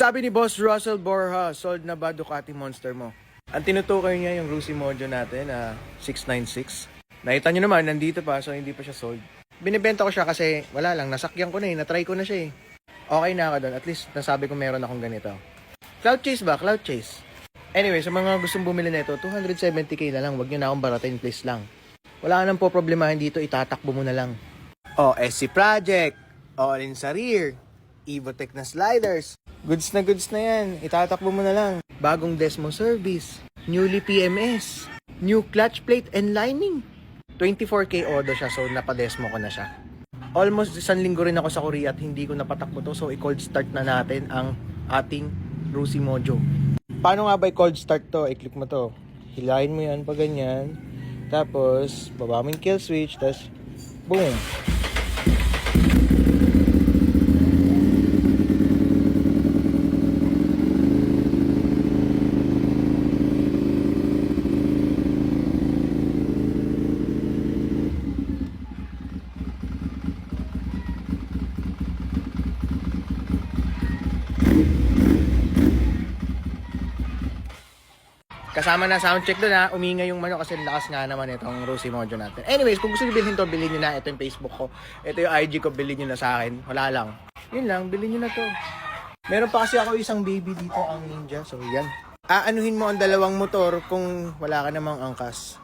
Sabi ni Boss Russell Borja, sold na ba Ducati Monster mo? Ang tinutukoy niya yung Rusi Mojo natin na 696. Nakita nyo naman, nandito pa, so hindi pa siya sold. Binibenta ko siya kasi wala lang, nasakyan ko na eh, natry ko na siya eh. Okay na ako doon, at least nasabi ko meron akong ganito. Cloud Chase ba? Cloud Chase. Anyway, sa mga gustong bumili nito, 270k na lang, wag nyo na akong baratin, please lang. Wala ka nang po problemahin dito, itatakbo mo na lang. O, SC Project, All in sa rear, Evotech na sliders. Goods na goods na yan, itatakbo mo na lang. Bagong Desmo service, newly PMS, new clutch plate and lining. 24k odo siya, so napadesmo ko na siya. Almost isang linggo rin ako sa Korea at hindi ko napatakbo to, so i-cold start na natin ang ating Rusi Mojo. Paano nga ba i-cold start to? I-click mo to. Hilahin mo yan pa ganyan. Tapos, baba mo yung kill switch. Tapos, boom. Kasama na sound check doon ha. Umingay yung manok kasi lakas nga naman itong Rosy Mojo natin. Anyways, kung gusto niyo bilhin to, bilhin niyo na. Ito yung Facebook ko. Ito yung IG ko, bilhin niyo na sa akin. Wala lang. Yun lang, bilhin niyo na to. Meron pa kasi ako isang baby dito, ang ninja. So, yan. Aanuhin mo ang dalawang motor kung wala ka namang angkas.